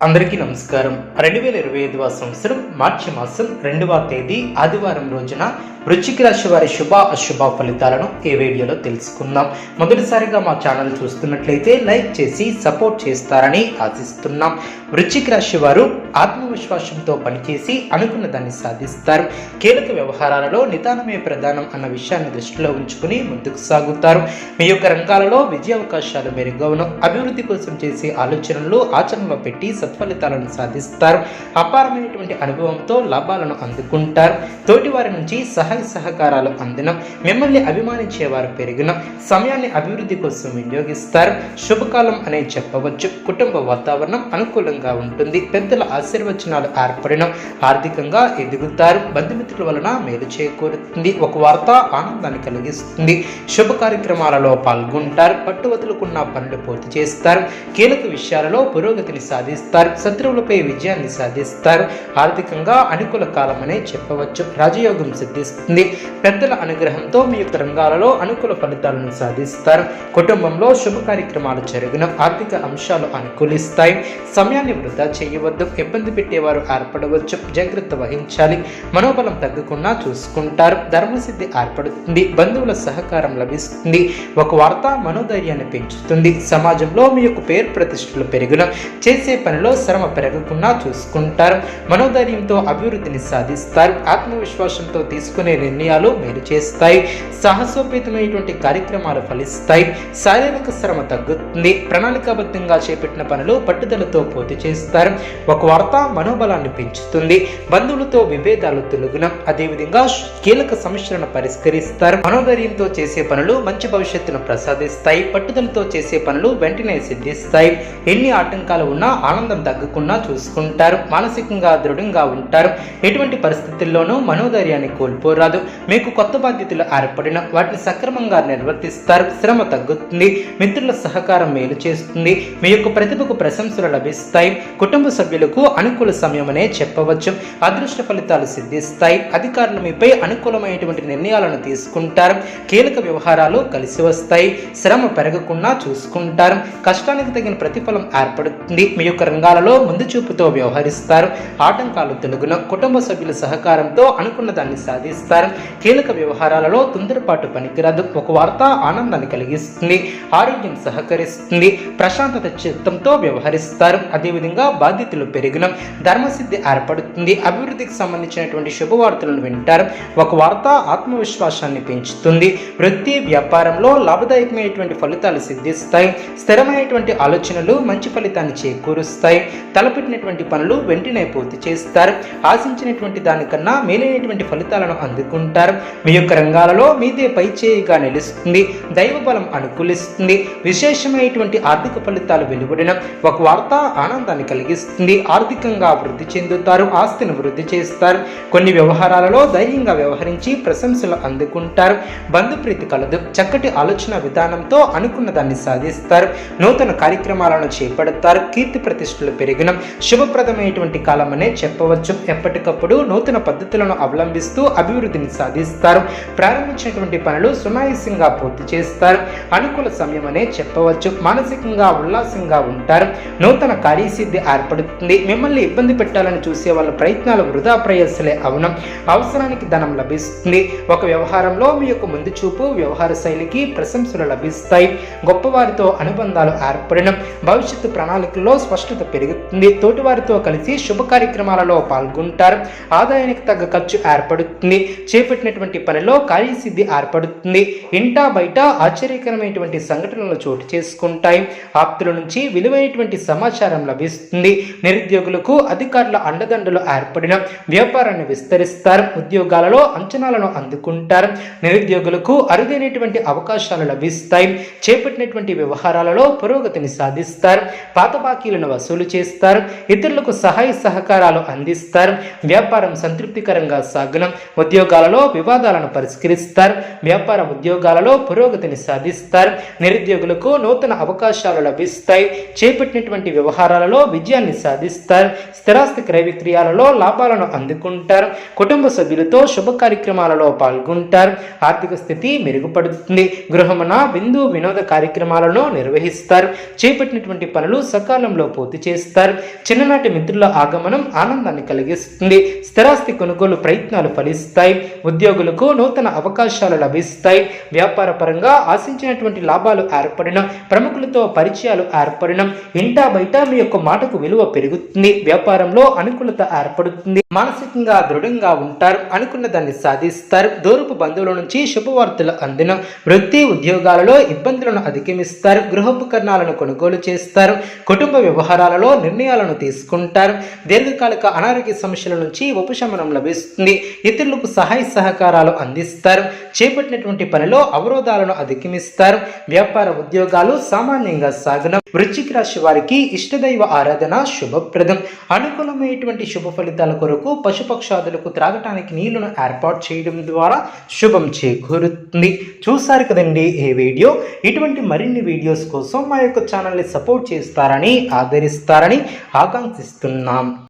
అందరికీ నమస్కారం. రెండు వేల ఇరవై ఐదవ సంవత్సరం మార్చి మాసం రెండవ తేదీ ఆదివారం రోజున వృశ్చిక రాశి వారి శుభ అశుభ ఫలితాలను ఈ వీడియోలో తెలుసుకుందాం. మొదటిసారిగా మా ఛానల్ చూస్తున్నట్లయితే లైక్ చేసి సపోర్ట్ చేస్తారని ఆశిస్తున్నాం. వృశ్చిక రాశి వారు ఆత్మవిశ్వాసంతో పనిచేసి అనుకున్న దాన్ని సాధిస్తారు. కీలక వ్యవహారాలలో నిదానమే ప్రధానం అన్న విషయాన్ని దృష్టిలో ఉంచుకుని ముందుకు సాగుతారు. మీ యొక్క రంగాలలో విజయ అవకాశాలు మెరుగవును అభివృద్ధి కోసం చేసే ఆలోచనలు ఆచరణలో పెట్టి సత్ఫలితాలను సాధిస్తారు. అపారమైనటువంటి అనుభవంతో లాభాలను అందుకుంటారు. తోటి వారి నుంచి సహాయ సహకారాలు అందిన. మిమ్మల్ని అభిమానించేవారు పెరిగిన. సమయాన్ని అభివృద్ధి కోసం వినియోగిస్తారు. శుభకాలం అనే చెప్పవచ్చు. కుటుంబ వాతావరణం అనుకూలంగా ఉంటుంది. పెద్దల ఆశీర్వచనాలు ఏర్పడిన. ఆర్థికంగా ఎదుగుతారు. బంధుమిత్రుల వలన మేలు చేకూరుతుంది. ఒక వార్త ఆనందాన్ని కలిగిస్తుంది. శుభ కార్యక్రమాలలో పాల్గొంటారు. పట్టు వదులుకున్న పనులు పూర్తి చేస్తారు. కీలక విషయాలలో పురోగతిని సాధిస్తారు. శత్రువులపై విజయాన్ని సాధిస్తారు. ఆర్థికంగా అనుకూల కాలమనే చెప్పవచ్చు. రాజయోగం సిద్ధిస్తుంది. పెద్దల అనుగ్రహంతో మీ యొక్క రంగాలలో అనుకూల ఫలితాలను సాధిస్తారు. కుటుంబంలో శుభ కార్యక్రమాలు జరిగిన ఆర్థిక అంశాలు అనుకూలిస్తాయి. సమయాన్ని వృధా చేయవద్దు. ఇబ్బంది పెట్టేవారు ఏర్పడవచ్చు. జాగ్రత్త వహించాలి. మనోబలం తగ్గకుండా చూసుకుంటారు. ధర్మసిద్ధి ఏర్పడుతుంది. బంధువుల సహకారం లభిస్తుంది. ఒక వార్త మనోధైర్యాన్ని పెంచుతుంది. సమాజంలో మీ యొక్క పేరు ప్రతిష్టలు పెరిగిన. చేసే పనిలో శ్రమ పెరగకుండా చూసుకుంటారు. మనోధైర్యంతో అభివృద్ధిని సాధిస్తారు. ఆత్మవిశ్వాసంతో తీసుకునే నిర్ణయాలు మేలు చేస్తాయి. సాహసోపేతమైనటువంటి కార్యక్రమాలు ఫలిస్తాయి. శారీరక శ్రమ తగ్గుతుంది. ప్రణాళికాబద్ధంగా చేపట్టిన పనులు పట్టుదలతో పూర్తి చేస్తారు. ఒక వార్త మనోబలాన్ని పెంచుతుంది. బంధువులతో విభేదాలు తొలగిన అదేవిధంగా కీలక సమస్యలను పరిష్కరిస్తారు. మనోధైర్యంతో చేసే పనులు మంచి భవిష్యత్తును ప్రసాదిస్తాయి. పట్టుదలతో చేసే పనులు వెంటనే సిద్ధిస్తాయి. ఎన్ని ఆటంకాలు ఉన్నా ఆనందం తగ్గకుండా చూసుకుంటారు. మానసికంగా దృఢంగా ఉంటారు. ఎటువంటి పరిస్థితుల్లోనూ మనోధైర్యాన్ని కోల్పోరాదు. మీకు కొత్త బాధ్యతలు ఏర్పడిన వాటిని సక్రమంగా నిర్వర్తిస్తారు. శ్రమ తగ్గుతుంది. మిత్రుల సహకారం మేలు చేస్తుంది. మీ యొక్క ప్రతిభకు ప్రశంసలు లభిస్తాయి. కుటుంబ సభ్యులకు అనుకూల సమయమనే చెప్పవచ్చు. అదృష్ట ఫలితాలు సిద్ధిస్తాయి. అధికారులు మీపై అనుకూలమైనటువంటి నిర్ణయాలను తీసుకుంటారు. కీలక వ్యవహారాలు కలిసి వస్తాయి. శ్రమ పెరగకుండా చూసుకుంటారు. కష్టానికి తగిన ప్రతిఫలం ఏర్పడుతుంది. మీ యొక్క రంగాలలో ముందు చూపుతో వ్యవహరిస్తారు. ఆటంకాలు తెలుగున కుటుంబ సభ్యుల సహకారంతో అనుకున్న దాన్ని సాధిస్తారు. కీలక వ్యవహారాలలో తొందరపాటు పనికిరాదు. ఒక వార్త ఆనందాన్ని కలిగిస్తుంది. ఆరోగ్యం సహకరిస్తుంది. ప్రశాంతత చిత్తంతో వ్యవహరిస్తారు. అదేవిధంగా బాధ్యతలు పెరిగిన ధర్మసిద్ధి ఏర్పడుతుంది. అభివృద్ధికి సంబంధించినటువంటి శుభవార్తలను వింటారు. ఒక వార్త ఆత్మవిశ్వాసాన్ని పెంచుతుంది. వృత్తి వ్యాపారంలో లాభదాయకమైనటువంటి ఫలితాలు సిద్ధిస్తాయి. స్థిరమైనటువంటి ఆలోచనలు మంచి ఫలితాన్ని చేకూరుస్తాయి. తలపెట్టినటువంటి పనులు వెంటనే పూర్తి చేస్తారు. ఆశించినటువంటి దానికన్నా మేలైనటువంటి ఫలితాలను అందుకుంటారు. మీ యొక్క రంగాలలో మీదే పై చేయిగా నిలుస్తుంది. దైవ బలం అనుకూలిస్తుంది. విశేషమైనటువంటి ఆర్థిక ఫలితాలు వెలువడిన ఒక వార్త ఆనందాన్ని కలిగిస్తుంది. ఆర్థికంగా వృద్ధి చెందుతారు. ఆస్తిని వృద్ధి చేస్తారు. కొన్ని వ్యవహారాలలో ధైర్యంగా వ్యవహరించి ప్రశంసలు అందుకుంటారు. బంధుప్రీతి కలదు. చక్కటి ఆలోచన విధానంతో అనుకున్న దాన్ని సాధిస్తారు. నూతన కార్యక్రమాలను చేపడతారు. కీర్తి ప్రతిష్టలు పెరిగిన శుభప్రదమైనటువంటి కాలమనే చెప్పవచ్చు. ఎప్పటికప్పుడు నూతన పద్ధతులను అవలంబిస్తూ అభివృద్ధిని సాధిస్తారు. ప్రారంభించినటువంటి పనులు సునాయాసంగా పూర్తి చేస్తారు. అనుకూల సమయం అనే చెప్పవచ్చు. మానసికంగా ఉల్లాసంగా ఉంటారు. నూతన కార్యసిద్ధి ఏర్పడుతుంది. మిమ్మల్ని ఇబ్బంది పెట్టాలని చూసే వాళ్ళ ప్రయత్నాలు వృధా ప్రయాసలే అవును. అవసరానికి ధనం లభిస్తుంది. ఒక వ్యవహారంలో మీ యొక్క ముందు చూపు వ్యవహార శైలికి ప్రశంసలు లభిస్తాయి. గొప్పవారితో అనుబంధాలు ఏర్పడడం భవిష్యత్తు ప్రణాళికల్లో స్పష్టత పెరుగుతుంది. తోటివారితో కలిసి శుభ కార్యక్రమాలలో పాల్గొంటారు. ఆదాయానికి తగ్గ ఖర్చు ఏర్పడుతుంది. చేపట్టినటువంటి పనిలో కార్యసిద్ధి ఏర్పడుతుంది. ఇంటా బయట ఆశ్చర్యకరమైనటువంటి సంఘటనలు చోటు చేసుకుంటాయి. ఆప్తుల నుంచి విలువైనటువంటి సమాచారం లభిస్తుంది. నిరుద్యోగులకు అధికారుల అండదండలు ఏర్పడిన వ్యాపారాన్ని విస్తరిస్తారు. ఉద్యోగాలలో అంచనాలను అందుకుంటారు. నిరుద్యోగులకు అరుదైనటువంటి అవకాశాలు లభిస్తాయి. చేపట్టినటువంటి వ్యవహారాలలో పురోగతిని సాధిస్తారు. పాత బాకీలను వసూలు చేస్తారు ఇతరులకు సహాయ సహకారాలు అందిస్తారు వ్యాపారం సంతృప్తికరంగా సాగనం ఉద్యోగాలలో వివాదాలను పరిష్కరిస్తారు వ్యాపార ఉద్యోగాలలో పురోగతిని సాధిస్తారు నిరుద్యోగులకు నూతన అవకాశాలు లభిస్తాయి చేపట్టినటువంటి వ్యవహారాలలో విజయాన్ని సాధిస్తారు స్థిరాస్తి క్రయ విక్రయాలలో లాభాలను అందుకుంటారు కుటుంబ సభ్యులతో శుభ కార్యక్రమాలలో పాల్గొంటారు ఆర్థిక స్థితి మెరుగుపడుతుంది గృహమున విందు వినోద కార్యక్రమాలను నిర్వహిస్తారు చేపట్టినటువంటి పనులు సకాలంలో పూర్తి చేస్తారు. చిన్ననాటి మిత్రుల ఆగమనం ఆనందాన్ని కలిగిస్తుంది. స్థిరాస్తి కొనుగోలు ప్రయత్నాలు ఫలిస్తాయి. ఉద్యోగులకు నూతన అవకాశాలు లభిస్తాయి. వ్యాపార పరంగా ఆశించినటువంటి లాభాలు ఏర్పడిన ప్రముఖులతో పరిచయాలు ఏర్పడిన ఇంటా బయట మీ యొక్క మాటకు విలువ పెరుగుతుంది. వ్యాపారంలో అనుకూలత ఏర్పడుతుంది. మానసికంగా దృఢంగా ఉంటారు. అనుకున్న దాన్ని సాధిస్తారు. దూరపు బంధువుల నుంచి శుభవార్తలు అందిన వృత్తి ఉద్యోగాలలో ఇబ్బందులను అధిగమిస్తారు. గృహోపకరణాలను కొనుగోలు చేస్తారు. కుటుంబ విషయాలలో నిర్ణయాలను తీసుకుంటారు. దీర్ఘకాలిక అనారోగ్య సమస్యల నుంచి ఉపశమనం లభిస్తుంది. ఇతరులకు సహాయ సహకారాలు అందిస్తారు. చేపట్టినటువంటి పనిలో అవరోధాలను అధిగమిస్తారు. వ్యాపార ఉద్యోగాలు సామాన్యంగా సాగనం. వృశ్చిక రాశి వారికి ఇష్టదైవ ఆరాధన శుభప్రదం. అనుకూలమైనటువంటి శుభ ఫలితాల కొరకు పశుపక్షాదులకు త్రాగటానికి నీళ్ళను ఏర్పాటు చేయడం ద్వారా శుభం చేకూరుతుంది. చూసారు కదండి ఈ వీడియో? ఇటువంటి మరిన్ని వీడియోస్ కోసం మా యొక్క ఛానల్ని సపోర్ట్ చేస్తారని ఆదరిస్తారని ఆకాంక్షిస్తున్నాం.